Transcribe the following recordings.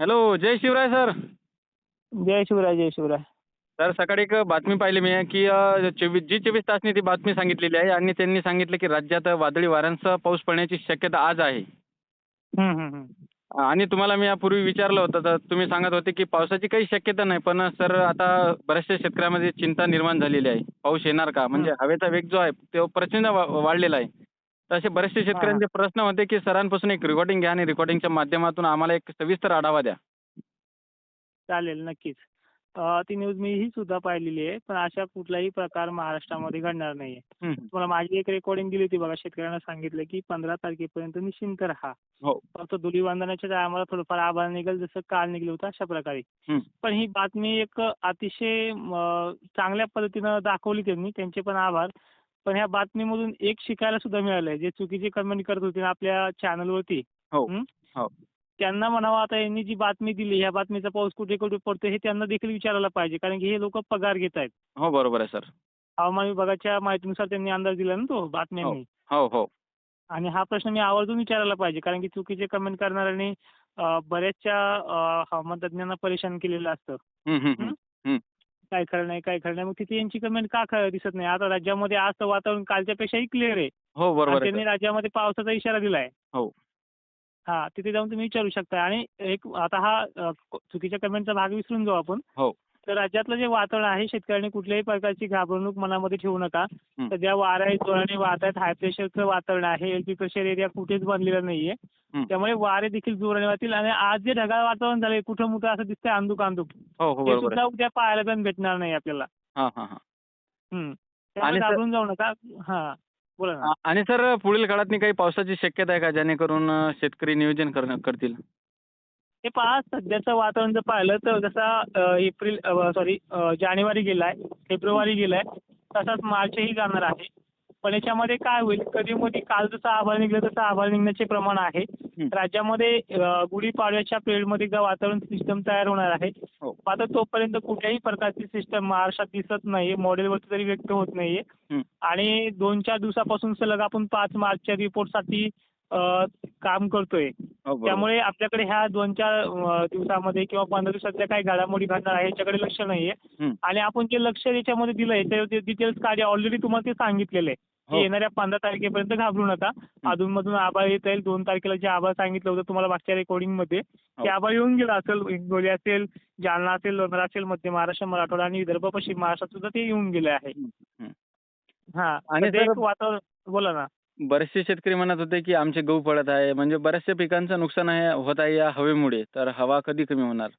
Hello जय Shivrai sir जय शिवराय जय शिवराय. सर सकाळी एक बातमी पाहिली मी की अ, चोवीस जी चोवीस तासनी ती बातमी सांगितलेली आहे आणि त्यांनी सांगितलं की राज्यात वादळी वाऱ्यांसह पाऊस पडण्याची शक्यता आज आहे. हम्म, हम्म, हम्म. आणि तुम्हाला मी यापूर्वी विचारलं होतं तर तुम्ही सांगत होते की पावसाची काही शक्यता नाही पण सर आता बऱ्याचशा शेतकऱ्यामध्ये चिंता निर्माण झालेली आहे. पाऊस येणार का? म्हणजे हवेचा वेग जो आहे तो प्रचंड वा- वाढलेला आहे. तर असे बरेचसे शेतकऱ्यांचे प्रश्न होते की सरांपासून एक रेकॉर्डिंग घ्या आणि रेकॉर्डिंगच्या माध्यमातून आम्हाला एक सविस्तर आढावा द्या. चालेल नक्कीच. ती न्यूज मी ही सुद्धा पाहिलेली आहे पण अशा कुठलाही प्रकार महाराष्ट्रामध्ये घडणार नाहीये. तुम्हाला माझी एक रेकॉर्डिंग दिली होती बघा शेतकऱ्यांना सांगितलं की पंधरा तारखेपर्यंत निश्चिंत राहा. हो. फक्त धुलीवंदनाच्या टायमाला थोडंफार आभाळ निघेल जसं काल निघलं होतं अशा प्रकारे. पण ही बातमी एक अतिशय चांगल्या पद्धतीनं दाखवली त्यांनी त्यांचे पण आभार. पण ह्या बातमीमधून एक शिकायला सुद्धा मिळालंय. जे चुकीचे कमेंट करत होते ना आपल्या चॅनलवरती हो हं? हो. त्यांना म्हणावं आता यांनी जी बातमी दिली ह्या बातमीचा पाऊस कुठे कुठे पडतो हे त्यांना देखील विचारायला पाहिजे. कारण की हे लोक पगार घेत आहेत. हो बरोबर आहे सर. हवामान विभागाच्या माहितीनुसार त्यांनी अंदाज दिला ना तो बातम्यांनी. हो हो आणि हा प्रश्न मी आवर्जून विचारायला पाहिजे. कारण की चुकीचे कमेंट करणाऱ्यांनी बऱ्याचशा हवामान तज्ज्ञांना परेशान केलेलं असतं. काय खरं नाही काय खरं नाही. मग तिथे यांची कमेंट का खरं दिसत नाही? आता राज्यामध्ये आज वातावरण कालच्यापेक्षाही क्लिअर आहे. हो बरोबर आहे त्यांनी सर. राज्यामध्ये पावसाचा इशारा दिलाय. हो. हा तिथे जाऊन तुम्ही विचारू शकता. आणि एक आता हा अ, चुकीच्या कमेंटचा भाग विसरून जाऊ आपण. हो. तर राज्यातलं जे वातावरण आहे शेतकऱ्यांनी कुठल्याही प्रकारची घाबरणूक मनामध्ये ठेवू नका. सध्या वारा जोराने वाहत आहेत हाय प्रेशरचं वातावरण आहे. एलपी प्रेशर एरिया कुठेच बनलेला नाहीये. त्यामुळे वारे देखील जोराने वाहतील आणि आज जे ढगाळ वातावरण झालंय कुठं मुठं असं दिसतंय अंदुक अंदुक हो हो ते सुद्धा आहे. उद्या पाहायला पण भेटणार नाही आपल्याला. घाबरून जाऊ नका. हा बोला आणि सर पुढील काळात काही पावसाची शक्यता आहे का जेणेकरून शेतकरी नियोजन करतील? हे पहा सध्याचं वातावरण जर पाहिलं तर जसा एप्रिल सॉरी जानेवारी गेलाय फेब्रुवारी गेलाय तसाच मार्चही जाणार आहे. पण याच्यामध्ये काय होईल? कधी मध्ये काल जसं आभाळ निघलं तसं आभाळ निघण्याचे प्रमाण आहे. राज्यामध्ये गुढीपाडव्याच्या पिरियडमध्ये एकदा वातावरण सिस्टम तयार होणार आहे. हो. आता तोपर्यंत कुठल्याही प्रकारची सिस्टम महाराष्ट्रात दिसत नाहीये मॉडेलवरती तरी व्यक्त होत नाहीये. आणि दोन चार दिवसापासून सलग आपण पाच मार्चच्या रिपोर्टसाठी काम करतोय. हो त्यामुळे आपल्याकडे ह्या दोन चार दिवसामध्ये किंवा पंधरा दिवसातल्या काही घडामोडी घडणार आहे याच्याकडे लक्ष नाहीये. आणि आपण जे लक्ष याच्यामध्ये दिलंय ते डिटेल्स काढे ऑलरेडी तुम्हाला ते सांगितलेलं आहे. हो. की येणाऱ्या पंधरा तारखेपर्यंत घाबरू नका. अधूनमधून आभाळ येत येईल दोन तारखेला जे आभाळ सांगितलं होतं तुम्हाला मागच्या रेकॉर्डिंगमध्ये हो. ते आभाळ येऊन गेलं असेल. हिंगोली असेल जालना असेल लोणार असेल मध्य महाराष्ट्र मराठवाडा आणि विदर्भ पश्चिम महाराष्ट्रात सुद्धा ते येऊन गेले आहे. हं, आणि वातावरण बोला ना. बरेचसे शेतकरी म्हणत होते की आमचे गहू पडत आहे. म्हणजे बऱ्याचशा पिकांचं नुकसान आहे होत आहे या हवेमुळे. तर हवा कधी कमी होणार?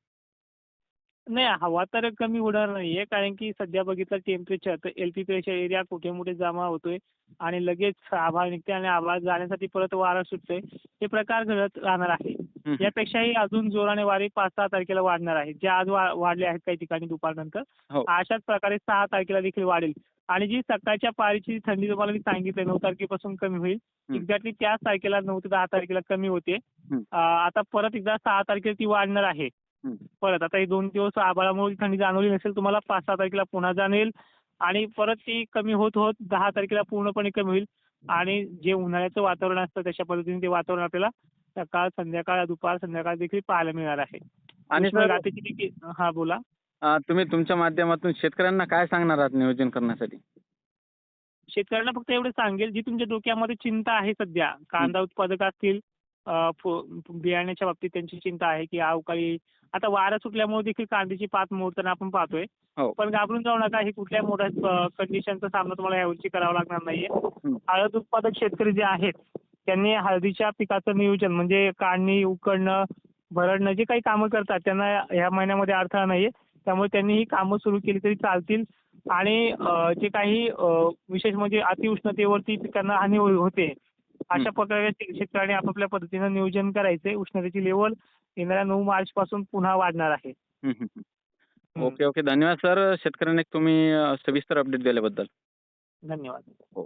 नाही हवा तर कमी होणार नाहीये. कारण की सध्या बघितलं टेम्परेचर तर एल पी प्रेशर एरिया कुठे कुठे जमा होतोय. आणि लगेच आभाळ निघते आणि आभाळ जाण्यासाठी परत वारा सुटतोय. हे प्रकार घडत राहणार आहे. हं. यापेक्षाही अजून जोराने वारे पाच सहा तारखेला वाढणार आहे. जे आज वाढले आहेत काही ठिकाणी दुपारनंतर. हो. अशाच प्रकारे सहा तारखेला देखील वाढेल. आणि जी सकाळच्या पारीची थंडी तुम्हाला मी सांगितलं नऊ तारखेपासून कमी होईल. एक्झॅक्टली त्याच तारखेला नऊ ते दहा तारखेला कमी होते. आता परत एकदा सहा तारखेला ती वाढणार आहे. परत आता हे दोन दिवस आभाळामुळे थंडी जाणवली नसेल तुम्हाला पाच सहा तारखेला पुन्हा जाणवेल. आणि परत ती कमी होत होत दहा तारखेला पूर्णपणे कमी होईल. आणि जे उन्हाळ्याचं वातावरण असतं तशा पद्धतीने ते वातावरण आपल्याला सकाळ संध्याकाळ दुपार संध्याकाळ देखील पाहायला मिळणार आहे. आणि देखील हा बोला. तुम्ही तुमच्या माध्यमातून शेतकऱ्यांना काय सांगणार आहात नियोजन करण्यासाठी? शेतकऱ्यांना फक्त एवढं सांगेल जी तुमच्या डोक्यामध्ये चिंता आहे सध्या कांदा उत्पादक असतील बियाण्याच्या बाबतीत त्यांची चिंता आहे की अवकाळी आता वारा सुटल्यामुळे देखील कांद्याची पात मोडताना आपण पाहतोय. हो. पण घाबरून जाऊ नका ही कुठल्या मोठ्या कंडिशनचा सामना तुम्हाला यावर्षी करावा लागणार नाहीये. हळद उत्पादक शेतकरी जे आहेत त्यांनी हळदीच्या पिकाचं नियोजन म्हणजे काढणी उकडणं भरडणं जे काही कामं करतात त्यांना ह्या महिन्यामध्ये अडथळा नाहीये. त्यामुळे त्यांनी ही कामं सुरू केली तरी चालतील. आणि जे काही विशेष म्हणजे अतिउष्णतेवरती पिकांना हानी हो- होते. अशा प्रकारे शेतकऱ्यांनी आपापल्या पद्धतीनं नियोजन करायचे उष्णतेची लेवल येणाऱ्या नऊ मार्च पासून पुन्हा वाढणार आहे. Okay okay. धन्यवाद सर. शेतकऱ्यांना एक तुम्ही सविस्तर अपडेट दिल्याबद्दल. धन्यवाद. हो.